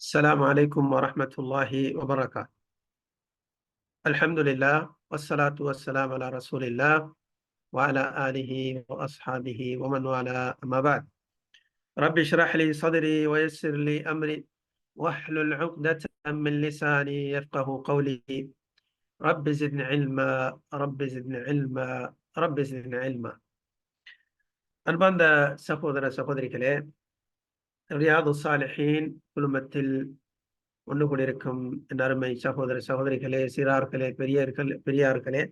السلام عليكم ورحمة الله وبركاته الحمد لله والصلاة والسلام على رسول الله وعلى آله وأصحابه ومن والاه أما بعد رب اشرح لي صدري ويسر لي أمري واحلل عقدة من لساني يفقه قولي رب زدني علما رب زدني علما رب زدني علما அன்பார்ந்த சகோதர சகோதரிகளே ரியாது சாலிஹீன் குழுமத்தில் ஒன்று கூடியிருக்கும் என் அருமை சகோதர சகோதரிகளே சிறார்களே பெரியர்கள் பெரியார்களே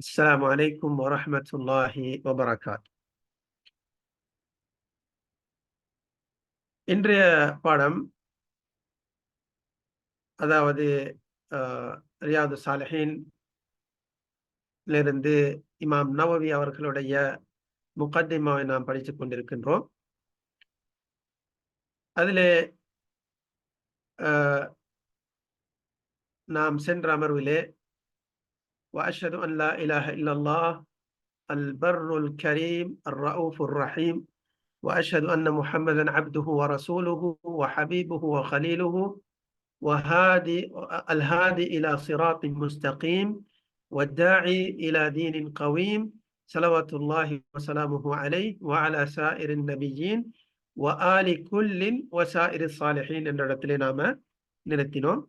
அஸ்லாம் அலைக்கும் வரமத்துல்லாஹி வபரகாத். இன்றைய பாடம் அதாவது ரியாது சாலஹீன் இருந்து இமாம் நவவி அவர்களுடைய முகத்திமாவை நாம் படித்துக் கொண்டிருக்கின்றோம். அதிலே நாம் சென்ற அமர்விலே وأشهد أن لا إله إلا الله البر الكريم الرؤوف الرحيم وأشهد أن محمدا عبده ورسوله وحبيبه وخليله وهادي الهادي إلى صراط مستقيم والداعي إلى دين قويم صلوات الله وسلامه عليه وعلى سائر النبيين வ குல்லின் வசா இரு சாலிஹின் என்ற இடத்திலே நாம நிறுத்தினோம்.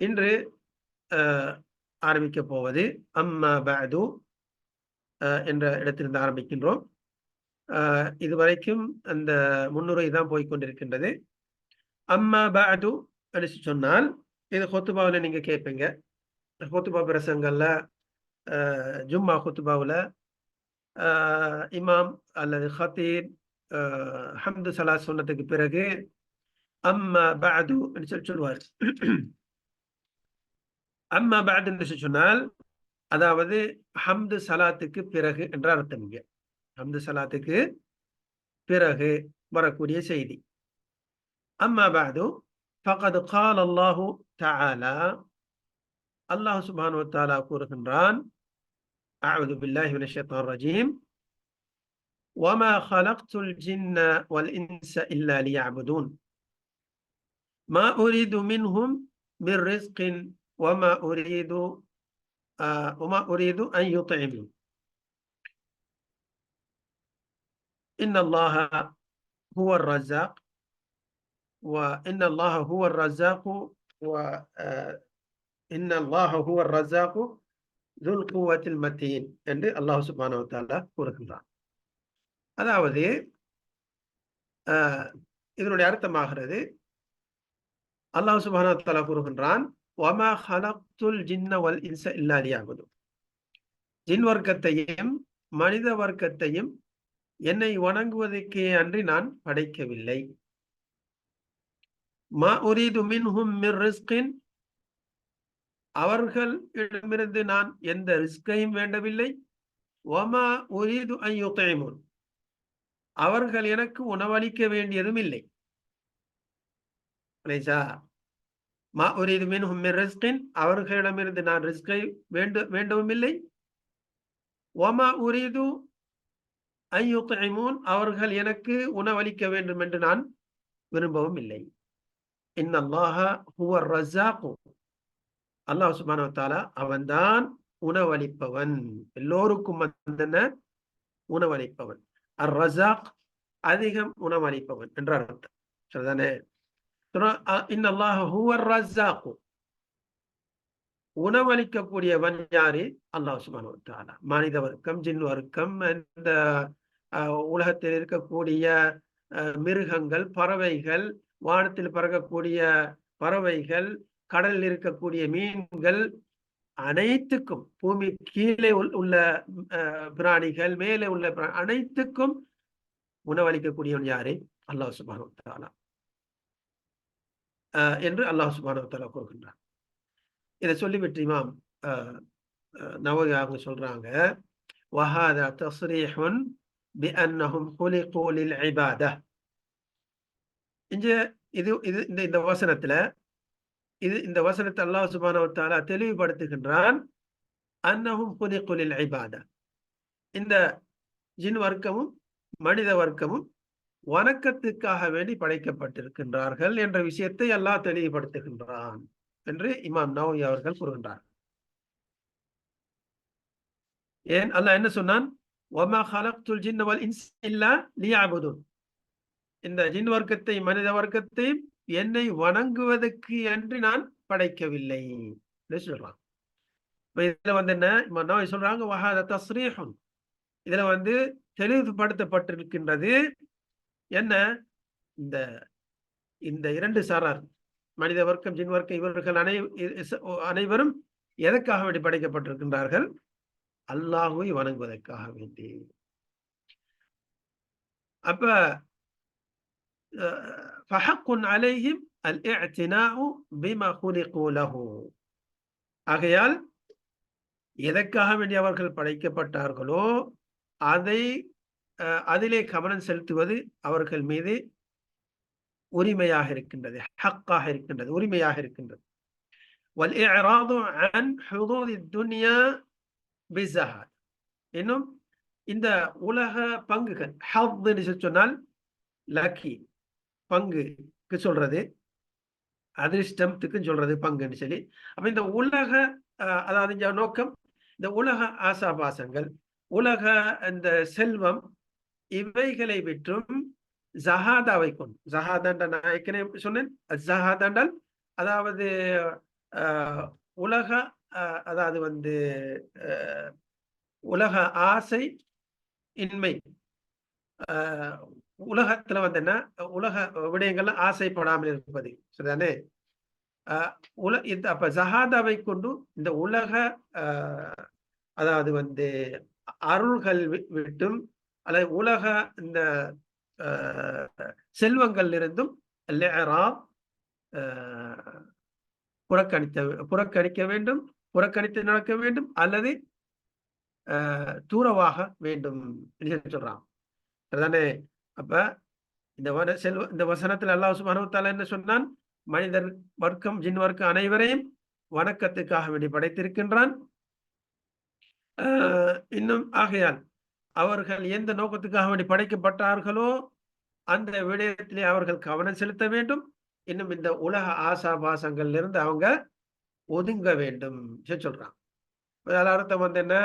இன்று ஆரம்பிக்க போவது அம்மா பது என்ற இடத்திலிருந்து ஆரம்பிக்கின்றோம். இதுவரைக்கும் அந்த முன்னுரை தான் போய்கொண்டிருக்கின்றது அம்மா பது அடிச்சு சொன்னால் இது ஹொத்துபாவில் நீங்க கேட்பீங்க ஹொத்துபா பிரசங்கல்ல ஜும்மா ஹொத்துபாவில் இமாம் அல்லது ஹத்தீப் ஹம்து சலா சொன்னதுக்கு பிறகு அம்மா பாது என்று சொல்லி சொல்லுவார் அம்மா பாது என்று சொன்னால் அதாவது ஹம்து சலாத்துக்கு பிறகு என்ற அர்த்தம் இங்க ஹம்து சலாத்துக்கு பிறகு வரக்கூடிய செய்தி அம்மா பாது فقد قال الله تعالى அல்லாஹ் சுபானு தாலா கூறுகின்றான் أعوذ بالله من الشيطان الرجيم وما خلقت الجن والإنس إلا ليعبدون ما أريد منهم من رزق وما أريد آه وما أريد أن يطعمون إن الله هو الرزاق وإن الله هو الرزاق وإن الله هو الرزاق துல் குவத்தில் மத்தியின் என்று அல்லாஹ் சுபானோ தாலா கூறுகின்றான் அதாவது இதனுடைய அர்த்தமாகிறது. அல்லாஹ் சுபானா கூறுகின்றான் ஒமா ஹலப்துல் ஜின்ன வல் இன்ச இல்லாதியாகுது ஜின் வர்க்கத்தையும் மனித வர்க்கத்தையும் என்னை வணங்குவதற்கே அன்றி நான் படைக்கவில்லை. மா உரீது மின்ஹும் மிர் ரிஸ்கின் அவர்களிடமிருந்து நான் எந்த ரிஸ்கையும் வேண்டவில்லை. ஒமா உரீது ஐயுத்தைமுன் அவர்கள் எனக்கு உணவளிக்க வேண்டியதும் இல்லை. மா ரிஸ்கின் அவர்களிடமிருந்து நான் ரிஸ்கை வேண்டு வேண்டவும் இல்லை ஒமா உரீது ஐயுத்தைமூன் அவர்கள் எனக்கு உணவளிக்க வேண்டும் என்று நான் விரும்பவும் இல்லை இன்னல்லாஹ ஹுவர் ரஸாக்கு. அல்லாஹ் சுபானவத்தாலா அவன்தான் உணவளிப்பவன். எல்லோருக்கும் வந்தன உணவளிப்பவன். அர் ரசாக் அதிகம் உணவளிப்பவன் என்ற அர்த்தம் சரிதானே உணவளிக்கக்கூடியவன் யாரு அல்லாஹ் சுபானவத்தாலா மனித வர்க்கம் ஜின் வர்க்கம் இந்த உலகத்தில் இருக்கக்கூடிய மிருகங்கள் பறவைகள் வானத்தில் பறக்கக்கூடிய பறவைகள் கடலில் இருக்கக்கூடிய மீன்கள் அனைத்துக்கும் பூமி கீழே உள்ள பிராணிகள் மேலே உள்ள அனைத்துக்கும் உணவளிக்கக்கூடியவன் யாரு? அல்லாஹ் சுபானு என்று அல்லாஹ் சுபானு தாலா கூறுகின்றான். இதை சொல்லிவிட்டு இமாம் நவகி அவங்க சொல்றாங்க وهذا تصريح பிஅன்னஹும் خلقوا லில் இங்க இது இது இந்த இந்த வசனத்துல இது இந்த வசனத்தை அல்லாஹ் சுபானவத்தாலா தெளிவுபடுத்துகின்றான். அன்னஹும் புதிகுலில் ஐபாதா இந்த ஜின் வர்க்கமும் மனித வர்க்கமும் வணக்கத்துக்காக வேண்டி படைக்கப்பட்டிருக்கின்றார்கள் என்ற விஷயத்தை அல்லாஹ் தெளிவுபடுத்துகின்றான் என்று இமாம் நவவி அவர்கள் கூறுகின்றார். ஏன்? அல்லாஹ் என்ன சொன்னான்? இந்த ஜின் வர்க்கத்தை மனித வர்க்கத்தையும் என்னை வணங்குவதற்கு என்று நான் படைக்கவில்லை சொல்றான். இதுல வந்து என்ன? சொல்றாங்க வஹாத தஸ்ரீஹுன் இதுல வந்து தெளிவுபடுத்தப்பட்டிருக்கின்றது என்ன? இந்த இந்த இரண்டு சாரார் மனித வர்க்கம் ஜின் வர்க்கம் இவர்கள் அனை அனைவரும் எதற்காக வேண்டி படைக்கப்பட்டிருக்கின்றார்கள்? அல்லாஹுவை வணங்குவதற்காக வேண்டி. அப்ப அலைஹிம் அல் பிமா ஆகையால் எதற்காக வேண்டி அவர்கள் படைக்கப்பட்டார்களோ அதை அதிலே கவனம் செலுத்துவது அவர்கள் மீது உரிமையாக இருக்கின்றது ஹக்காக இருக்கின்றது உரிமையாக இருக்கின்றது. இன்னும் இந்த உலக பங்குகள் ஹவ்னு சொன்னால் லக்கி பங்குக்கு சொல்றது. அதிர்ஷ்டத்துக்கு சொல்றது பங்குன்னு சொல்லி. அப்ப இந்த உலக அதாவது இந்த நோக்கம் இந்த உலக ஆசாபாசங்கள் உலக இந்த செல்வம் இவைகளை விற்றும் ஜஹாதாவை கொண்டு ஜஹாதாண்ட நான் ஏற்கனவே சொன்னேன். ஜஹாதாண்டால் அதாவது உலக அதாவது வந்து உலக ஆசை இன்மை உலகத்துல வந்து என்ன உலக விடயங்கள்ல ஆசைப்படாமல் இருப்பது. சரிதானே? உல இந்த அப்ப ஜஹாதாவை கொண்டு இந்த உலக அதாவது வந்து அருள்கள் விட்டும் அல்லது உலக இந்த செல்வங்கள் இருந்தும் புறக்கணித்த புறக்கணிக்க வேண்டும் புறக்கணித்து நடக்க வேண்டும் அல்லது தூரவாக வேண்டும் சொல்றான். அதுதானே அப்ப இந்த செல்வ இந்த வசனத்தில் அல்லாஹ் சுபானுத்தால என்ன சொன்னான்? மனிதர் வர்க்கம் ஜின் வர்க்கம் அனைவரையும் வணக்கத்துக்காக வேண்டி படைத்திருக்கின்றான். இன்னும் ஆகையால் அவர்கள் எந்த நோக்கத்துக்காக வேண்டி படைக்கப்பட்டார்களோ அந்த விடயத்திலே அவர்கள் கவனம் செலுத்த வேண்டும். இன்னும் இந்த உலக ஆசாபாசங்கள்ல இருந்து அவங்க ஒதுங்க வேண்டும் சொல்றான். அர்த்தம் வந்து என்ன?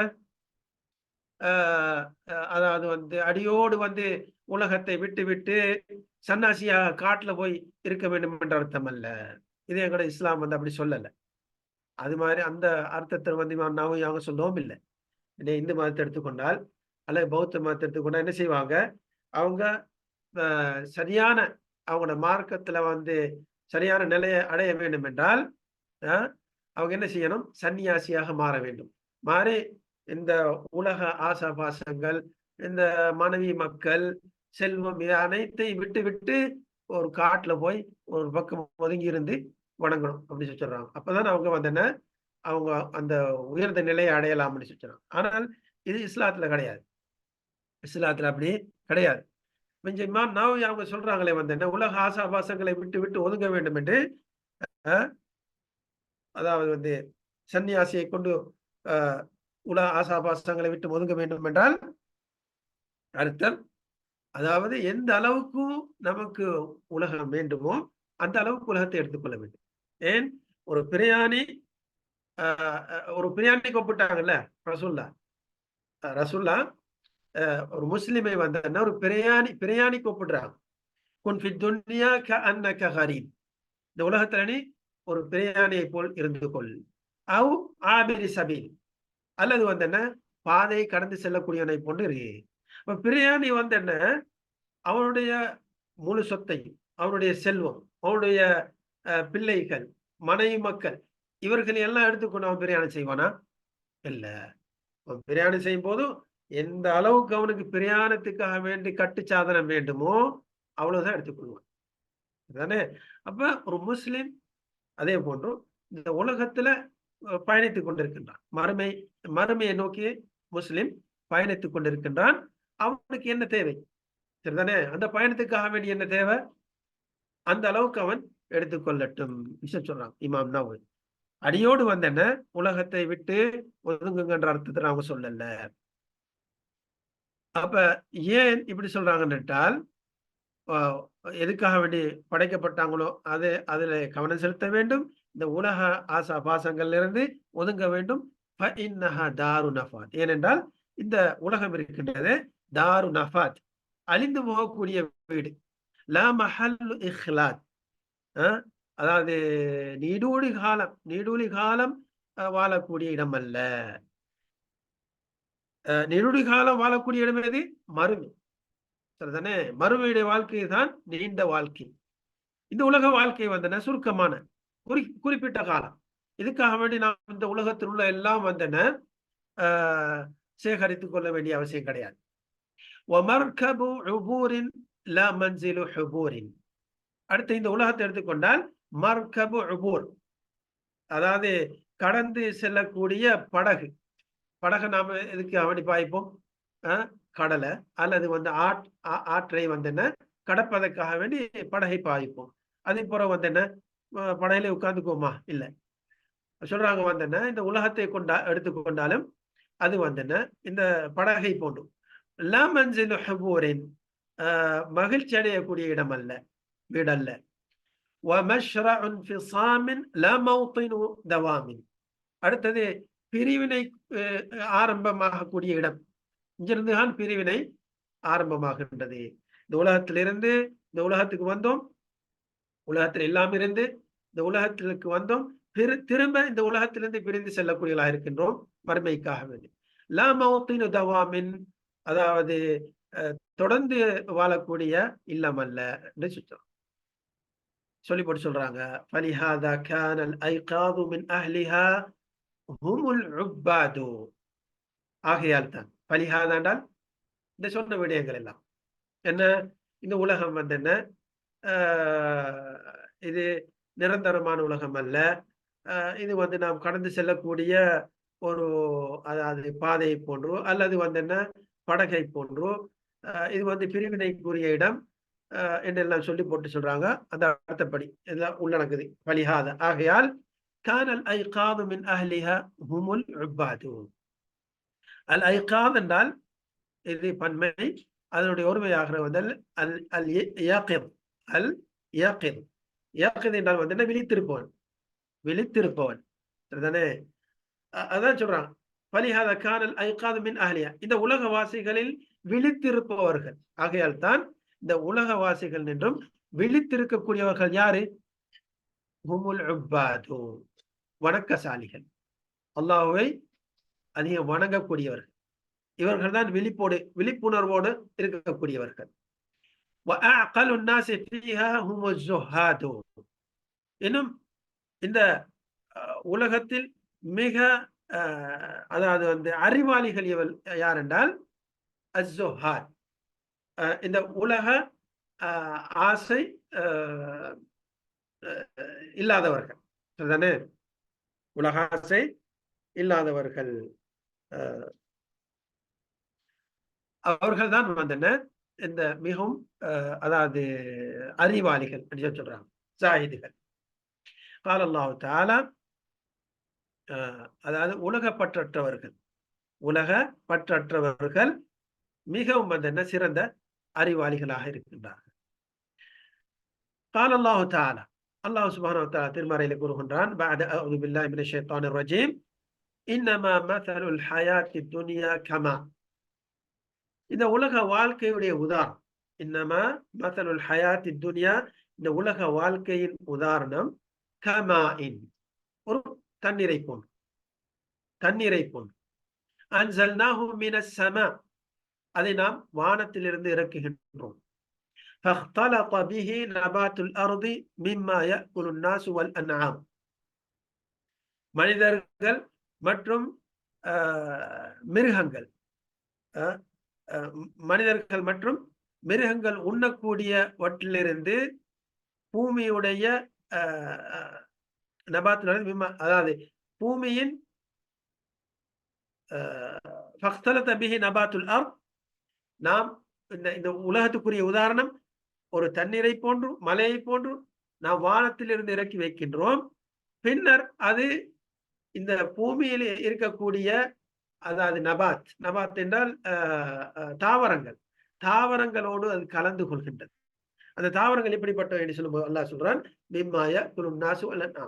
அதாவது வந்து அடியோடு வந்து உலகத்தை விட்டு விட்டு சன்னாசியாக காட்டுல போய் இருக்க வேண்டும் என்ற அர்த்தம் அல்ல. இது கூட இஸ்லாம் வந்து அப்படி சொல்லலை. அது மாதிரி அந்த அர்த்தத்தை வந்து நாவும் அவங்க சொல்லவும் இல்லை. இந்து மதத்தை எடுத்துக்கொண்டால் அல்லது பௌத்த மதத்தை எடுத்துக்கொண்டால் என்ன செய்வாங்க? அவங்க சரியான அவங்களோட மார்க்கத்துல வந்து சரியான நிலையை அடைய வேண்டும் என்றால் அவங்க என்ன செய்யணும்? சன்னியாசியாக மாற வேண்டும். மாறி இந்த உலக ஆசாபாசங்கள் இந்த மனைவி மக்கள் செல்வம் இது அனைத்தையும் விட்டு விட்டு ஒரு காட்டுல போய் ஒரு பக்கம் ஒதுங்கி இருந்து வணங்கணும் அப்படின்னு சொல்றாங்க. அப்பதான் அவங்க வந்து என்ன? அவங்க அந்த உயர்ந்த நிலையை அடையலாம்னு சொல்றாங்க. ஆனால் இது இஸ்லாத்துல கிடையாது. இஸ்லாத்துல அப்படி கிடையாது. கொஞ்சம் இமாம் அவங்க சொல்றாங்களே வந்து என்ன? உலக ஆசாபாசங்களை விட்டு விட்டு ஒதுங்க வேண்டும் என்று அதாவது வந்து சன்னியாசியை கொண்டு உலக ஆசாபாசங்களை விட்டு ஒதுங்க வேண்டும் என்றால் அர்த்தம் அதாவது எந்த அளவுக்கு நமக்கு உலகம் வேண்டுமோ அந்த அளவுக்கு உலகத்தை எடுத்துக்கொள்ள வேண்டும். ஏன்? ஒரு பிரியாணி ஒரு பிரியாணி கூப்பிட்டாங்கல்ல ரசுல்லா. ரசுல்லா ஒரு முஸ்லிமை வந்தன்னா ஒரு பிரியாணி பிரியாணி கூப்பிடுறாங்க. துன்யா க அன்ன கரீப். இந்த உலகத்துல நீ ஒரு பிரியாணியை போல் இருந்து கொள் அவ் ஆபிரி சபீல். அல்லது வந்து என்ன பாதையை கடந்து செல்லக்கூடியவனை போன்று இருக்கு இப்ப பிரியாணி வந்து என்ன அவனுடைய முழு சொத்தை அவனுடைய செல்வம் அவனுடைய பிள்ளைகள் மனைவி மக்கள் இவர்கள் எல்லாம் எடுத்துக்கொண்டு அவன் பிரியாணி செய்வானா? இல்ல. அவன் பிரியாணி செய்யும் போதும் எந்த அளவுக்கு அவனுக்கு பிரயாணத்துக்காக வேண்டி கட்டு சாதனம் வேண்டுமோ அவ்வளவுதான் எடுத்துக்கொள்வான் தானே அப்ப ஒரு முஸ்லிம் அதே போன்றும் இந்த உலகத்துல பயணித்துக் கொண்டிருக்கின்றான். மறுமை மறுமையை நோக்கி முஸ்லிம் பயணித்துக் கொண்டிருக்கின்றான். அவனுக்கு என்ன தேவை? சரிதானே? அந்த பயணத்துக்காக வேண்டிய என்ன தேவை? அந்த அளவுக்கு அவன் எடுத்துக்கொள்ளட்டும் விஷயம் சொல்றான் இமாம் நவு அடியோடு வந்தன உலகத்தை விட்டு ஒதுங்குங்கன்ற அர்த்தத்தை அவங்க சொல்லல. அப்ப ஏன் இப்படி சொல்றாங்கன்னுட்டால் எதுக்காக வேண்டி படைக்கப்பட்டாங்களோ அது அதில் கவனம் செலுத்த வேண்டும். இந்த உலக ஆசா பாசங்கள்ல இருந்து ஒதுங்க வேண்டும். தாரு நஃபாத். ஏனென்றால் இந்த உலகம் இருக்கின்றது தாரு நஃபாத். அழிந்து போகக்கூடிய வீடு. லா மஹல் இஹ்லாத். அதாவது நீடூழி காலம் நீடூழி காலம் வாழக்கூடிய இடம் அல்ல. நீடுடி காலம் வாழக்கூடிய இடம் எது? மறுமை சரிதானே? மறுமையுடைய வாழ்க்கை தான் நீண்ட வாழ்க்கை. இந்த உலக வாழ்க்கை வந்தன சுருக்கமான குறி குறிப்பிட்ட காலம். இதுக்காக வேண்டி நாம் இந்த உலகத்தில் உள்ள எல்லாம் வந்தன சேகரித்துக் கொள்ள வேண்டிய அவசியம் கிடையாது. அடுத்து இந்த உலகத்தை எடுத்துக்கொண்டால் மர்கபு உபூர். அதாவது கடந்து செல்லக்கூடிய படகு. படகை நாம எதுக்கு அவனி பாய்ப்போம்? கடலை அல்லது வந்து ஆட் ஆற்றை வந்து என்ன கடப்பதற்காக வேண்டி படகை பாய்ப்போம். அதே போல வந்து என்ன படகுல உட்கார்ந்துக்கோமா இல்லை. சொல்றாங்க வந்தன. இந்த உலகத்தை கொண்டா எடுத்துக்கொண்டாலும் அது வந்தன. இந்த படகை போன்றும். மகிழ்ச்சி அடையக்கூடிய இடம் அல்ல வீடல்ல. அடுத்தது பிரிவினை ஆரம்பமாகக்கூடிய இடம். இங்கிருந்து தான் பிரிவினை ஆரம்பமாகின்றது. இந்த உலகத்திலிருந்து இந்த உலகத்துக்கு வந்தோம். உலகத்தில் இல்லாமல் இருந்து இந்த உலகத்திற்கு வந்தோம் திரும்ப இந்த உலகத்திலிருந்து பிரிந்து செல்லக்கூடியவர்களாக இருக்கின்றோம் மறுமைக்காக வேண்டி. லாமௌத்தின் அதாவது தொடர்ந்து வாழக்கூடிய இல்லம் அல்ல என்று சொல்றோம் சொல்லி போட்டு சொல்றாங்க. ஃபலிஹாதா கானல் ஐகாது மின் அஹ்லிஹா ஹுமுல் உப்பாது ஆகையால் தான். பலிஹாதா இந்த சொன்ன விடயங்கள் எல்லாம். என்ன? இந்த உலகம் வந்து என்ன இது நிரந்தரமான உலகம் அல்ல இது வந்து நாம் கடந்து செல்லக்கூடிய ஒரு அதாவது பாதையை போன்றோ அல்லது வந்து என்ன படகை போன்றோ இது வந்து பிரிவினைக்குரிய இடம் என்றெல்லாம் சொல்லி போட்டு சொல்றாங்க அந்த அர்த்தப்படி எல்லாம் உள்ளடக்குது பலிஹாத ஆகையால் கானல் ஐகாது மின் அஹ்லிஹா ஹுமுல் உப்பாது அல் ஐகாத் என்றால் இது பன்மை அதனுடைய ஒருமையாகிற வந்து அல் அல் யாக்கிர் அல் யாக்கிர் யாக்கிர் என்றால் வந்து என்ன? விழித்திருப்பவன். விழித்திருப்பவன். சரிதானே? அதான் சொல்றான். பலிஹாத கானல் ஐகாது மின் அஹ்லியா. இந்த உலகவாசிகளில் விழித்திருப்பவர்கள். ஆகையால் தான் இந்த உலகவாசிகள் என்றும் விழித்திருக்கக்கூடியவர்கள் யாரு? ஹுமுல் உப்பாது வணக்கசாலிகள். அல்லாஹுவை அதிகம் வணங்கக்கூடியவர்கள். இவர்கள் தான் விழிப்போடு விழிப்புணர்வோடு இருக்கக்கூடியவர்கள். இன்னும் இந்த உலகத்தில் மிக அதாவது வந்து அறிவாளிகள் இவள் யார் என்றால் அஸ்ஸோஹாத் இந்த உலக ஆசை இல்லாதவர்கள். தானே உலக ஆசை இல்லாதவர்கள். அவர்கள் தான் வந்தனர். இந்த மிகவும் அதாவது அறிவாளிகள் அப்படின்னு சொல்றாங்க. ஜாயிதுகள் கால தாலா அதாவது உலக பற்றற்றவர்கள் உலக பற்றற்றவர்கள் மிகவும் அந்த என்ன சிறந்த அறிவாளிகளாக இருக்கின்றார்கள். கால அல்லாஹு தாலா அல்லாஹ் சுபான திருமறையில கூறுகின்றான் இன்னமா மசலுல் ஹயாத்தி துனியா கமா இந்த உலக வாழ்க்கையுடைய உதாரணம் இன்னமா மசலுல் ஹயாத்தி துனியா இந்த உலக வாழ்க்கையின் உதாரணம் கமா இன் ஒரு தண்ணீரை போன்று தண்ணீரை போன்று அன்சல்னாஹு மினஸ் சமா அதை நாம் வானத்திலிருந்து இறக்குகின்றோம் فاختلط به نبات الأرض مما يأكل الناس والأنعام மனிதர்கள் மற்றும் மிருகங்கள் மனிதர்கள் மற்றும் மிருகங்கள் உண்ணக்கூடியவற்றிலிருந்து பூமியுடைய நபாத்திலிருந்து அதாவது பூமியின் நபாத்துல் அர் நாம் இந்த இந்த உலகத்துக்குரிய உதாரணம் ஒரு தண்ணீரை போன்றும் மலையை போன்றும் நாம் வானத்திலிருந்து இறக்கி வைக்கின்றோம். பின்னர் அது இந்த பூமியில் இருக்கக்கூடிய அதாவது நபாத் நபாத் என்றால் தாவரங்கள். தாவரங்களோடு அது கலந்து கொள்கின்றது. அந்த தாவரங்கள் எப்படிப்பட்ட என்று சொல்லும்போது அல்லாஹ் சொல்றான் பிம்மாய குலும் நாசு அல்ல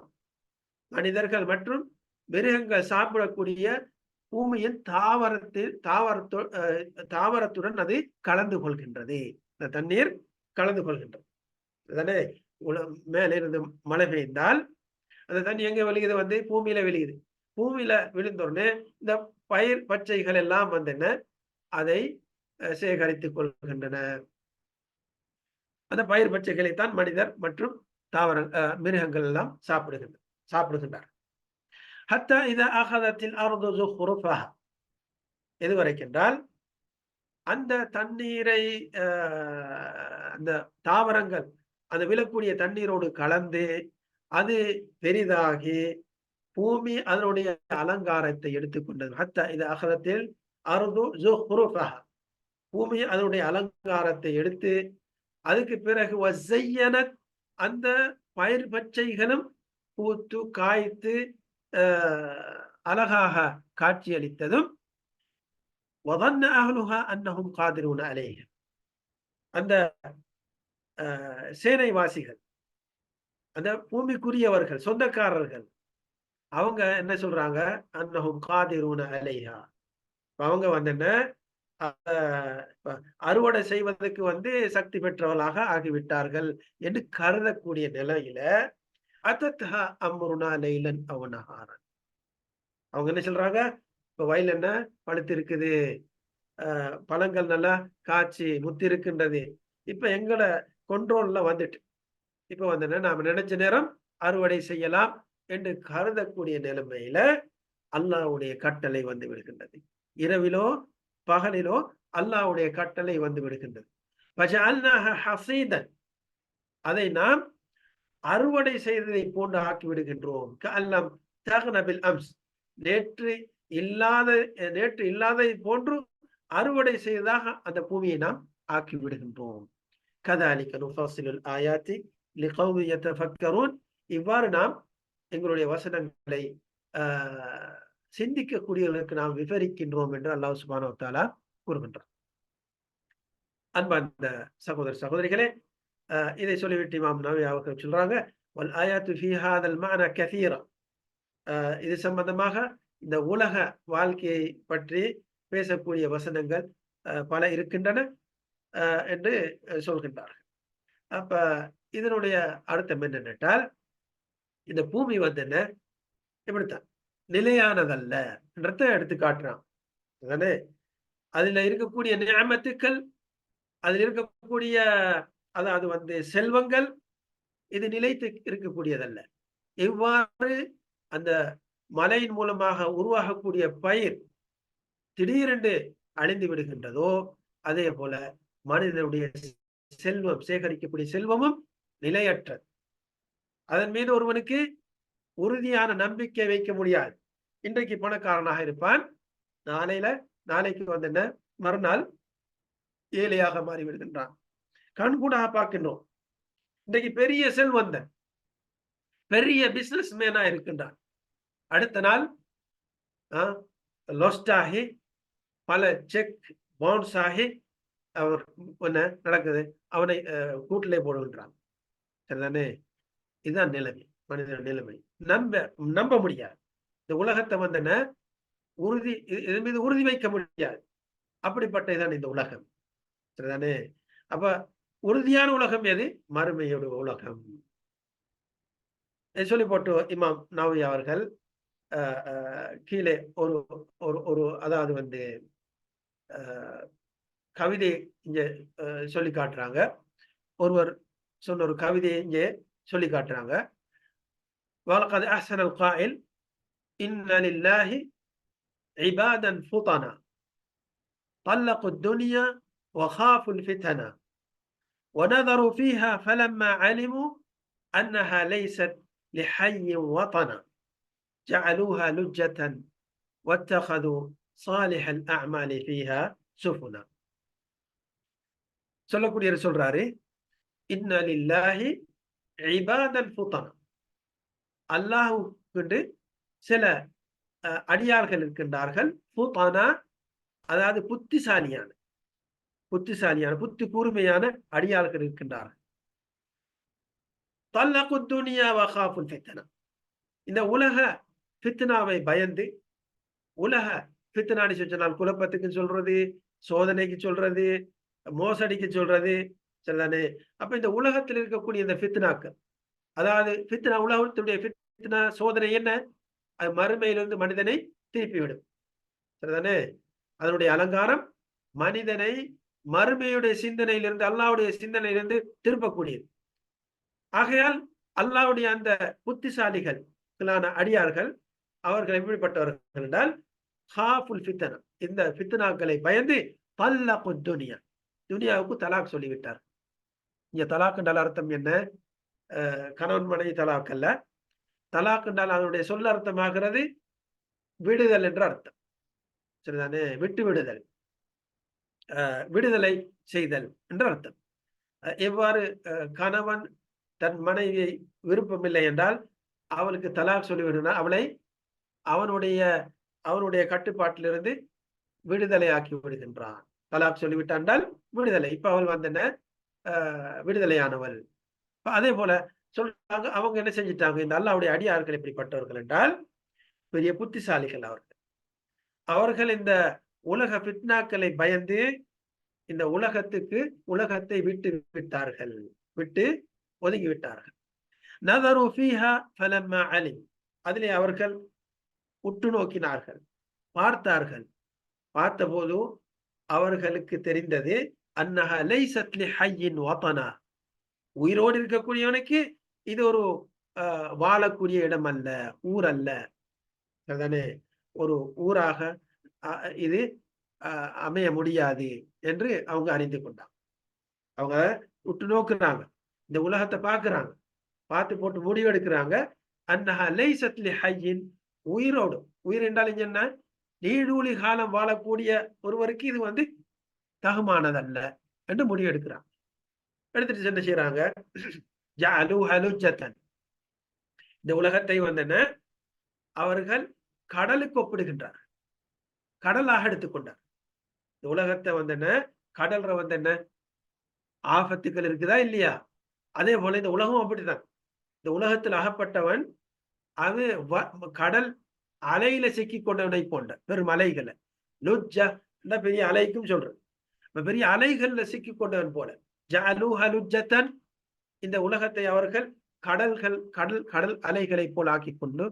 மனிதர்கள் மற்றும் மிருகங்கள் சாப்பிடக்கூடிய பூமியின் தாவரத்தில் தாவரத்தோ தாவரத்துடன் அது கலந்து கொள்கின்றது. இந்த தண்ணீர் கலந்து கொள்கின்றது. தானே மேலே இருந்து மழை பெய்ந்தால் அந்த தண்ணி எங்க வெளியுது வந்து பூமியில வெளியுது. பூமியில விழுந்தோடனே இந்த பயிர் பச்சைகள் எல்லாம் வந்து என்ன? அதை சேகரித்துக் கொள்கின்றன. அந்த பயிர் பச்சைகளைத்தான் மனிதர் மற்றும் தாவர மிருகங்கள் எல்லாம் சாப்பிடுகின்றன சாப்பிடுகின்றார். ஹத்தா இத அகதத்தில் அறுது குருஃபாக எது வரைக்கின்றால் அந்த தண்ணீரை அந்த தாவரங்கள் அந்த விழக்கூடிய தண்ணீரோடு கலந்து அது பெரிதாகி பூமி அதனுடைய அலங்காரத்தை எடுத்துக்கொண்டது ஹத்த இது அகலத்தில் அருது பூமி அதனுடைய அலங்காரத்தை எடுத்து அதுக்கு பிறகு வசையன அந்த பயிர் பச்சைகளும் பூத்து காய்த்து அழகாக காட்சியளித்ததும் அன்னஹும் காதிரூன அலேஹ் அந்த சேனைவாசிகள் அந்த பூமிக்குரியவர்கள் சொந்தக்காரர்கள் அவங்க என்ன சொல்றாங்க? அன்னஹும் காதிரூன அலையா அவங்க வந்து என்ன? அறுவடை செய்வதற்கு வந்து சக்தி பெற்றவர்களாக ஆகிவிட்டார்கள் என்று கருதக்கூடிய நிலையில அத்தத்ஹா அம்ருனா லைலன் அவனஹாரன் அவங்க என்ன சொல்றாங்க? இப்ப வயல் என்ன? பழுத்து இருக்குது. பழங்கள் நல்லா காய்ச்சி முத்தி இருக்கின்றது. இப்ப எங்களை கொண்ட்ரோல்ல வந்துட்டு. இப்ப வந்து நாம நினைச்ச நேரம் அறுவடை செய்யலாம். என்று கருதக்கூடிய நிலைமையில அல்லாவுடைய கட்டளை வந்து விடுகின்றது. இரவிலோ பகலிலோ அல்லாவுடைய கட்டளை வந்து விடுகின்றது. அதை நாம் அறுவடை செய்ததை போன்று ஆக்கி விடுகின்றோம். தகனபில் அம்ஸ். நேற்று இல்லாத நேற்று இல்லாததை போன்று அறுவடை செய்ததாக அந்த பூமியை நாம் ஆக்கி விடுகின்றோம். கதாலிக்க நுஃபாசிலுல் ஆயாத்தி இவ்வாறு நாம் எங்களுடைய வசனங்களை சிந்திக்கக்கூடியவர்களுக்கு நாம் விவரிக்கின்றோம் என்று அல்லாஹ் சுபானவத்தாலா தாலா கூறுகின்றார் அன்பார்ந்த சகோதர சகோதரிகளே இதை சொல்லிவிட்டு இமாம் நவி அவர்கள் சொல்றாங்க வல் ஆயாத்து ஃபீஹாதல் மான இது சம்பந்தமாக இந்த உலக வாழ்க்கையை பற்றி பேசக்கூடிய வசனங்கள் பல இருக்கின்றன என்று சொல்கின்றார்கள். அப்ப இதனுடைய அர்த்தம் என்னென்றால் இந்த பூமி வந்து என்ன? இப்படித்தான். நிலையானதல்ல என்றத எடுத்து காட்டுறான். அதானே? அதுல இருக்கக்கூடிய நியமத்துக்கள் அதில் இருக்கக்கூடிய அதாவது வந்து செல்வங்கள் இது நிலைத்து இருக்கக்கூடியதல்ல. எவ்வாறு அந்த மலையின் மூலமாக உருவாகக்கூடிய பயிர் திடீரென்று அழிந்து விடுகின்றதோ அதே போல மனிதனுடைய செல்வம் சேகரிக்கக்கூடிய செல்வமும் நிலையற்றது. அதன் மீது ஒருவனுக்கு உறுதியான நம்பிக்கை வைக்க முடியாது. இன்றைக்கு பணக்காரனாக இருப்பான். நாளையில நாளைக்கு வந்து என்ன மறுநாள் ஏழையாக மாறி விடுகின்றான் கண்கூடாக பார்க்கின்றோம். இன்றைக்கு பெரிய செல்வந்தன் பெரிய பிசினஸ் மேனா இருக்கின்றான். அடுத்த நாள் லொஸ்ட் ஆகி பல செக் பவுன்ஸ் ஆகி அவர் என்ன நடக்குது? அவனை கூட்டிலே போடுகின்றான். சரிதானே? இதுதான் நிலைமை மனித நிலைமை. நம்ப நம்ப முடியாது. இந்த உலகத்தை வந்தன உறுதி இது மீது உறுதி வைக்க முடியாது. அப்படிப்பட்டதுதான் இந்த உலகம். சரிதானே? அப்ப உறுதியான உலகம் எது? மறுமையோட உலகம். சொல்லி போட்டு இமாம் நவி அவர்கள் கீழே ஒரு ஒரு ஒரு அதாவது வந்து கவிதை இங்கே சொல்லி காட்டுறாங்க. ஒருவர் சொன்ன ஒரு கவிதையை இங்கே சொல்லி காட்டுறாங்க وقد أحسن القائل إن لله عبادا فطنا طلقوا الدنيا وخافوا الفتنة ونظروا فيها فلما علموا أنها ليست لحي وطنا جعلوها لجة واتخذوا صالح الأعمال فيها سفنا சொல்லக்கூடியவர் சொல்றாரு இன்ன இபாதல் புத்தர் அல்லாஹுக்கு சில அடியார்கள் இருக்கின்றார்கள். புத்தானா அதாவது புத்திசாலியான புத்திசாலியான புத்தி கூர்மையான அடியார்கள் இருக்கின்றார்கள். தல்லகு துனியா வகாஃபுல் ஃபித்னா. இந்த உலக ஃபித்னாவை பயந்து உலக ஃபித்னாடி சொன்னால் குழப்பத்துக்கு சொல்றது சோதனைக்கு சொல்றது மோசடிக்கு சொல்றது சரிதானே அப்ப இந்த உலகத்தில் இருக்கக்கூடிய இந்த ஃபித்னாக்கள். அதாவது ஃபித்னா உலகத்துடைய ஃபித்னா சோதனை என்ன? அது மறுமையிலிருந்து மனிதனை திருப்பிவிடும். சரிதானே? அதனுடைய அலங்காரம் மனிதனை மறுமையுடைய சிந்தனையிலிருந்து அல்லாவுடைய சிந்தனையிலிருந்து திருப்பக்கூடியது. ஆகையால் அல்லாவுடைய அந்த புத்திசாலிகளான அடியார்கள் அவர்கள் எப்படிப்பட்டவர்கள் என்றால் ஹாஃபுல் ஃபித்தனா இந்த ஃபித்னாக்களை பயந்து பல்லகு துனியா. துனியாவுக்கு தலாக் சொல்லிவிட்டார் இங்க தலாக் என்றால் அர்த்தம் என்ன? கணவன் மனைவி தலாக் அல்ல தலாக் என்றால் அதனுடைய சொல்ல அர்த்தமாகிறது விடுதல் என்ற அர்த்தம். சரிதானே? விட்டு விடுதல். விடுதலை செய்தல் என்ற அர்த்தம். எவ்வாறு கணவன் தன் மனைவியை விருப்பமில்லை என்றால் அவளுக்கு தலாக் சொல்லிவிடுனா அவளை அவனுடைய அவனுடைய கட்டுப்பாட்டிலிருந்து விடுதலை ஆக்கி விடுகின்றான். தலாக் சொல்லிவிட்டாண்டால் விடுதலை. இப்ப அவள் வந்தன விடுதலையானவள். அதே போல சொல்றாங்க அவங்க என்ன செஞ்சிட்டாங்க? இந்த அல்லாவுடைய அடியார்கள் எப்படிப்பட்டவர்கள் என்றால் பெரிய புத்திசாலிகள் அவர்கள். அவர்கள் இந்த உலக பித்னாக்களை பயந்து இந்த உலகத்துக்கு உலகத்தை விட்டு விட்டார்கள். விட்டு ஒதுங்கி விட்டார்கள். நதரு ஃபீஹா ஃபலம்மா அதிலே அவர்கள் உற்று நோக்கினார்கள். பார்த்தார்கள். பார்த்தபோது அவர்களுக்கு தெரிந்தது அன்னஹ லைசத்லி ஹையின் வத்தனா. உயிரோடு இருக்கக்கூடியவனுக்கு இது ஒரு வாழக்கூடிய இடம் அல்ல ஊர் அல்ல. தானே ஒரு ஊராக இது அமைய முடியாது என்று அவங்க அறிந்து கொண்டாங்க. அவங்க உற்று நோக்குறாங்க. இந்த உலகத்தை பார்க்குறாங்க. பார்த்து போட்டு முடிவெடுக்கிறாங்க. அன்னஹா லைசத்லி ஹையின் உயிரோடு. உயிர் என்றால் என்ன? நீடூழி காலம் வாழக்கூடிய ஒருவருக்கு இது வந்து தகுமானதல்ல என்று முடிவெடுக்கிறாங்க எடுத்துட்டு என்ன செய்யறாங்க இந்த உலகத்தை வந்தன அவர்கள் கடலுக்கு ஒப்பிடுகின்றார். கடலாக எடுத்துக்கொண்டார் இந்த உலகத்தை வந்தன கடல்ற வந்தன ஆபத்துக்கள் இருக்குதா இல்லையா? அதே போல இந்த உலகம் அப்படித்தான். இந்த உலகத்தில் அகப்பட்டவன் அது கடல் அலையில சிக்கி கொண்டவனை போன்ற பெரும் அலைகளை. லுஜா பெரிய அலைக்கும் சொல்றேன் பெரிய அலைகள்ல சிக்கி கொண்டவன் போல. ஜலுஹலுஜத்தன் இந்த உலகத்தை அவர்கள் கடல்கள் கடல் கடல் அலைகளை போல் ஆக்கி கொண்டு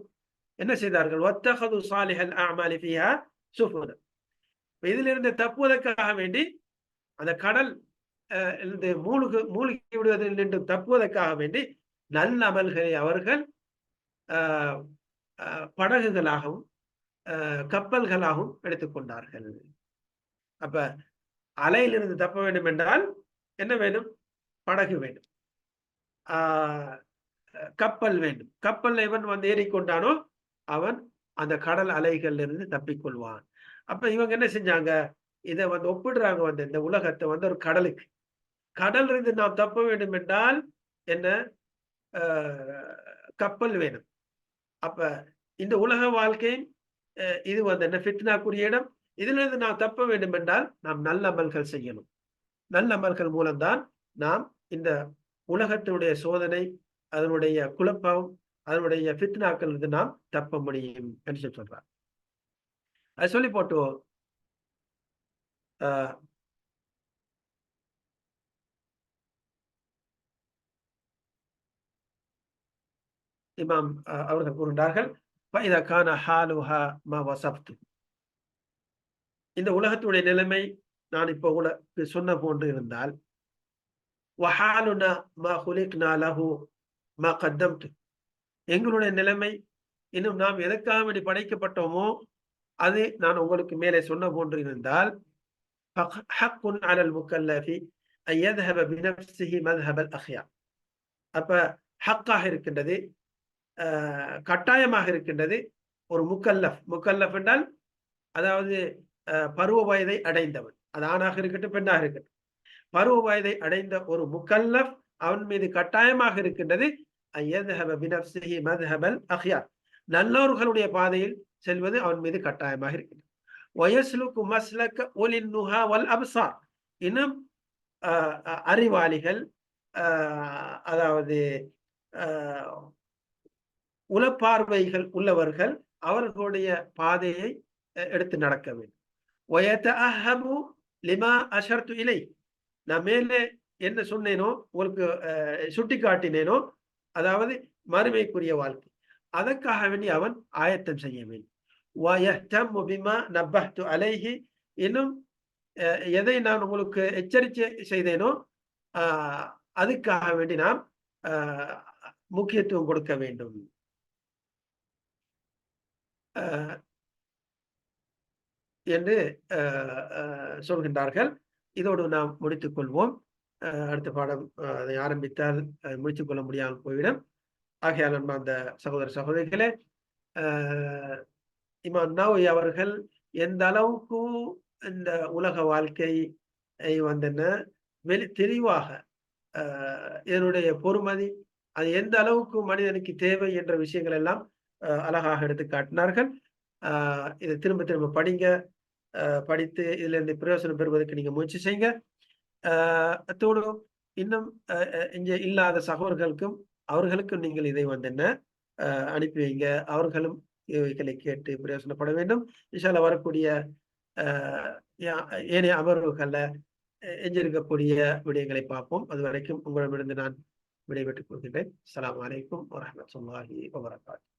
என்ன செய்தார்கள்? ஒத்தகது சாலிஹல் அமாலிஃபியா இதிலிருந்து தப்புவதற்காக வேண்டி அந்த கடல் இருந்து மூழ்கு மூழ்கி விடுவதில் நின்று தப்புவதற்காக வேண்டி நல்ல அமல்களை அவர்கள் படகுகளாகவும் கப்பல்களாகவும் எடுத்துக்கொண்டார்கள் அப்ப அலையிலிருந்து தப்ப வேண்டும் என்றால் என்ன வேண்டும்? படகு வேண்டும். கப்பல் வேண்டும். கப்பல் இவன் வந்து ஏறிக்கொண்டானோ அவன் அந்த கடல் அலைகள்ல இருந்து தப்பிக்கொள்வான். அப்ப இவங்க என்ன செஞ்சாங்க? இதை வந்து ஒப்பிடுறாங்க வந்து இந்த உலகத்தை வந்து ஒரு கடலுக்கு. கடல் இருந்து நாம் தப்ப வேண்டும் என்றால் என்ன? கப்பல் வேணும் அப்ப இந்த உலக வாழ்க்கை இது வந்து என்ன? ஃபித்னாக்குரிய இடம். இதுல இருந்து நாம் தப்ப வேண்டும் என்றால் நாம் நல்ல அமல்கள் செய்யணும். நல்ல அமல்கள் மூலம்தான் நாம் இந்த உலகத்தினுடைய சோதனை அதனுடைய குழப்பம் அதனுடைய ஃபித்னாக்கள் இருந்து நாம் தப்ப முடியும் என்று சொல்றார். அது சொல்லி போட்டு இமாம் அவர்கள் கூறுகின்றார்கள் இந்த உலகத்துடைய நிலைமை நான் இப்போ உங்களுக்கு சொன்ன போன்று இருந்தால் எங்களுடைய நிலைமை இன்னும் நாம் எதற்காக வேண்டி படைக்கப்பட்டோமோ அது நான் உங்களுக்கு மேலே சொன்ன போன்று இருந்தால் அப்ப ஹக்காக இருக்கின்றது கட்டாயமாக இருக்கின்றது ஒரு முக்கல்லஃப் முக்கல்லஃப் என்றால் அதாவது பருவ வயதை அடைந்தவன். அது ஆணாக இருக்கட்டும் பெண்ணாக இருக்கட்டும். பருவ வயதை அடைந்த ஒரு முக்கல்லப் அவன் மீது கட்டாயமாக இருக்கின்றது நல்லோர்களுடைய பாதையில் செல்வது அவன் மீது கட்டாயமாக இருக்கின்றது. இன்னும் அறிவாளிகள் அதாவது உளப்பார்வைகள் உள்ளவர்கள் அவர்களுடைய பாதையை எடுத்து நடக்க வேண்டும். லிமா அஷர்த்து இலை நான் மேலே என்ன சொன்னேனோ உங்களுக்கு சுட்டி காட்டினேனோ அதாவது மறுமைக்குரிய வாழ்க்கை. அதற்காக வேண்டி அவன் ஆயத்தம் செய்ய வேண்டும். அலைஹி இன்னும் எதை நான் உங்களுக்கு எச்சரிக்கை செய்தேனோ அதுக்காக வேண்டி நாம் முக்கியத்துவம் கொடுக்க வேண்டும். என்று சொல்கின்றார்கள். இதோடு நாம் முடித்துக் கொள்வோம். அடுத்த பாடம் அதை ஆரம்பித்தால் முடித்துக் கொள்ள முடியாமல் போய்விடும். ஆகையால் அந்த சகோதர சகோதரிகளே இமாம் நோய் அவர்கள் எந்த அளவுக்கு இந்த உலக வாழ்க்கை வந்தன வெளி தெளிவாக இதனுடைய பொறுமதி அது எந்த அளவுக்கு மனிதனுக்கு தேவை என்ற விஷயங்கள் எல்லாம் அழகாக எடுத்து காட்டினார்கள். இதை திரும்ப திரும்ப படிங்க. படித்து இதுல இருந்து பிரயோசனம் பெறுவதற்கு நீங்க முயற்சி செய்யுங்க. அத்தோடு இன்னும் இங்கே இல்லாத சகோதரர்களுக்கும் அவர்களுக்கும் நீங்கள் இதை வந்து என்ன அனுப்பி வைங்க. அவர்களும் இவைகளை கேட்டு பிரயோசனப்பட வேண்டும். விஷால வரக்கூடிய ஏனைய அமர்வுகள்ல எஞ்சிருக்கக்கூடிய விடயங்களை பார்ப்போம். அது வரைக்கும் உங்களிடமிருந்து நான் விடைபெற்றுக் கொள்கின்றேன். அலாம் வலைக்கும் வரமத்துல்லாஹி வபரகாத்து